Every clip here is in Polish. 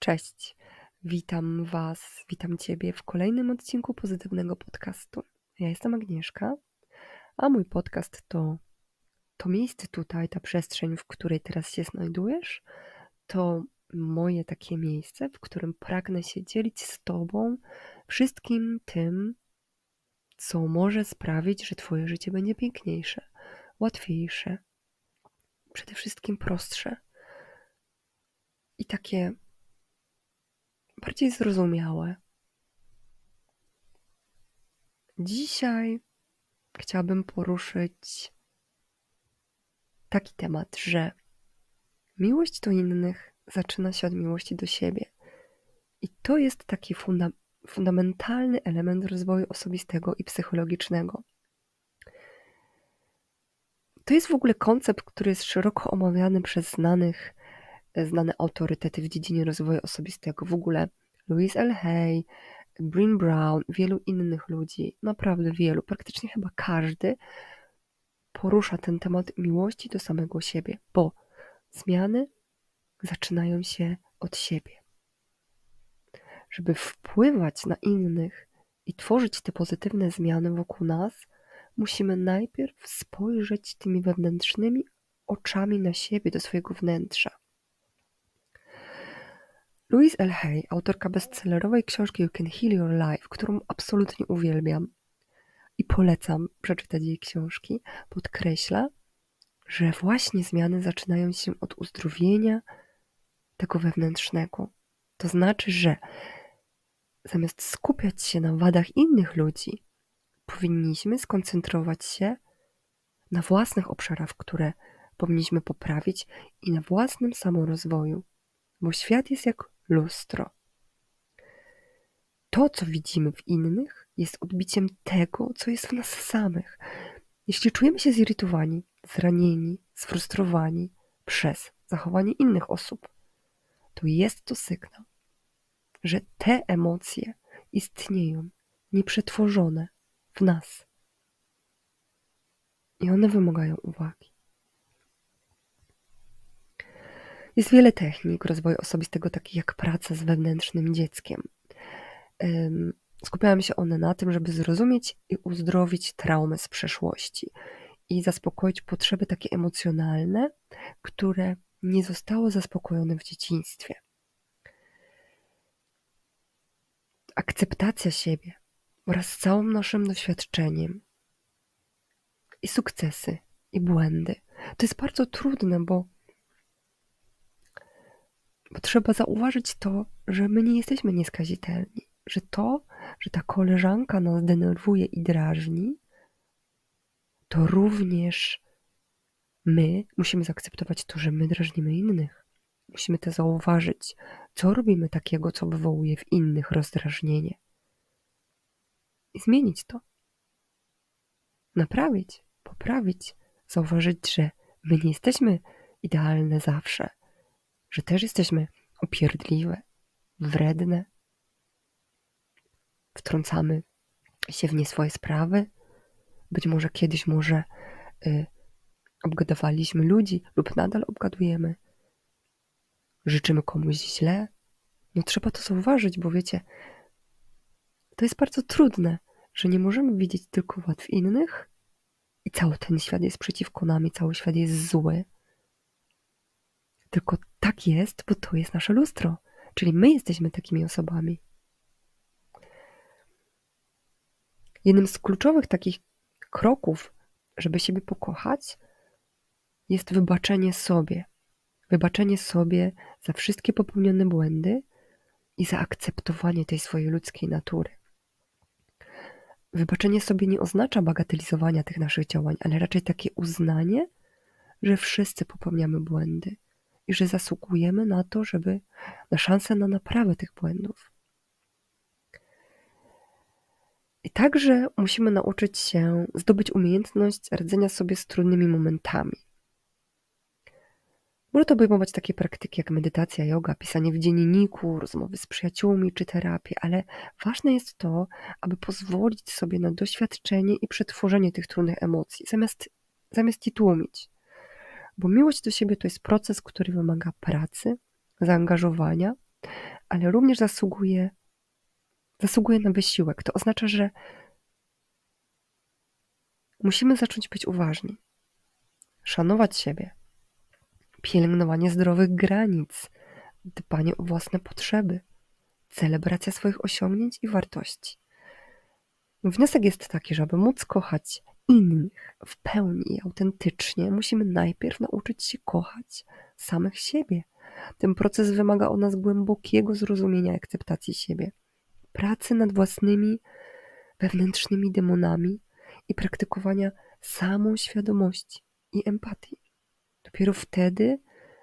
Cześć, witam Was, witam Ciebie w kolejnym odcinku pozytywnego podcastu. Ja jestem Agnieszka, a mój podcast to to miejsce tutaj, ta przestrzeń, w której teraz się znajdujesz, to moje takie miejsce, w którym pragnę się dzielić z Tobą wszystkim tym, co może sprawić, że Twoje życie będzie piękniejsze, łatwiejsze, przede wszystkim prostsze i takie bardziej zrozumiałe. Dzisiaj chciałabym poruszyć taki temat, że miłość do innych zaczyna się od miłości do siebie. I to jest taki funda fundamentalny element rozwoju osobistego i psychologicznego. To jest w ogóle koncept, który jest szeroko omawiany przez znanych znane autorytety w dziedzinie rozwoju osobistego. W ogóle Louise L. Hay, Bryn Brown, wielu innych ludzi, naprawdę wielu, praktycznie chyba każdy porusza ten temat miłości do samego siebie, bo zmiany zaczynają się od siebie. Żeby wpływać na innych i tworzyć te pozytywne zmiany wokół nas, musimy najpierw spojrzeć tymi wewnętrznymi oczami na siebie, do swojego wnętrza. Louise L. Hay, autorka bestsellerowej książki You Can Heal Your Life, którą absolutnie uwielbiam i polecam przeczytać jej książki, podkreśla, że właśnie zmiany zaczynają się od uzdrowienia tego wewnętrznego. To znaczy, że zamiast skupiać się na wadach innych ludzi, powinniśmy skoncentrować się na własnych obszarach, które powinniśmy poprawić i na własnym samorozwoju, bo świat jest jak lustro. To, co widzimy w innych, jest odbiciem tego, co jest w nas samych. Jeśli czujemy się zirytowani, zranieni, sfrustrowani przez zachowanie innych osób, to jest to sygnał, że te emocje istnieją nieprzetworzone w nas. I one wymagają uwagi. Jest wiele technik rozwoju osobistego, takich jak praca z wewnętrznym dzieckiem. Skupiają się one na tym, żeby zrozumieć i uzdrowić traumy z przeszłości i zaspokoić potrzeby takie emocjonalne, które nie zostały zaspokojone w dzieciństwie. Akceptacja siebie wraz z całym naszym doświadczeniem i sukcesy, i błędy. To jest bardzo trudne, bo bo trzeba zauważyć to, że my nie jesteśmy nieskazitelni, że to, że ta koleżanka nas denerwuje i drażni, to również my musimy zaakceptować to, że my drażnimy innych. Musimy to zauważyć, co robimy takiego, co wywołuje w innych rozdrażnienie. I zmienić to. Naprawić, poprawić, zauważyć, że my nie jesteśmy idealne zawsze, że też jesteśmy upierdliwe, wredne, wtrącamy się w nie swoje sprawy. Być może kiedyś może y, obgadywaliśmy ludzi lub nadal obgadujemy. Życzymy komuś źle. No trzeba to zauważyć, bo wiecie, to jest bardzo trudne, że nie możemy widzieć tylko wad w innych i cały ten świat jest przeciwko nam i cały świat jest zły. Tylko tak jest, bo to jest nasze lustro. Czyli my jesteśmy takimi osobami. Jednym z kluczowych takich kroków, żeby siebie pokochać, jest wybaczenie sobie. Wybaczenie sobie za wszystkie popełnione błędy i zaakceptowanie tej swojej ludzkiej natury. Wybaczenie sobie nie oznacza bagatelizowania tych naszych działań, ale raczej takie uznanie, że wszyscy popełniamy błędy i że zasługujemy na to, żeby na szansę na naprawę tych błędów. I także musimy nauczyć się zdobyć umiejętność radzenia sobie z trudnymi momentami. Może to obejmować takie praktyki jak medytacja, yoga, pisanie w dzienniku, rozmowy z przyjaciółmi czy terapię, ale ważne jest to, aby pozwolić sobie na doświadczenie i przetworzenie tych trudnych emocji, zamiast, zamiast je tłumić. Bo miłość do siebie to jest proces, który wymaga pracy, zaangażowania, ale również zasługuje, zasługuje na wysiłek. To oznacza, że musimy zacząć być uważni, szanować siebie, pielęgnowanie zdrowych granic, dbanie o własne potrzeby, celebracja swoich osiągnięć i wartości. Wniosek jest taki, że aby móc kochać innych w pełni i autentycznie, musimy najpierw nauczyć się kochać samych siebie. Ten proces wymaga od nas głębokiego zrozumienia akceptacji siebie, pracy nad własnymi wewnętrznymi demonami i praktykowania samą świadomości i empatii. Dopiero wtedy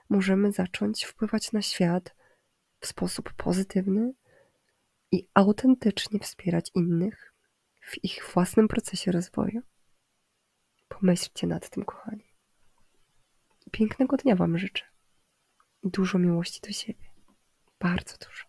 możemy zacząć wpływać na świat w sposób pozytywny i autentycznie wspierać innych w ich własnym procesie rozwoju. Pomyślcie nad tym, kochani. Pięknego dnia Wam życzę. Dużo miłości do siebie. Bardzo dużo.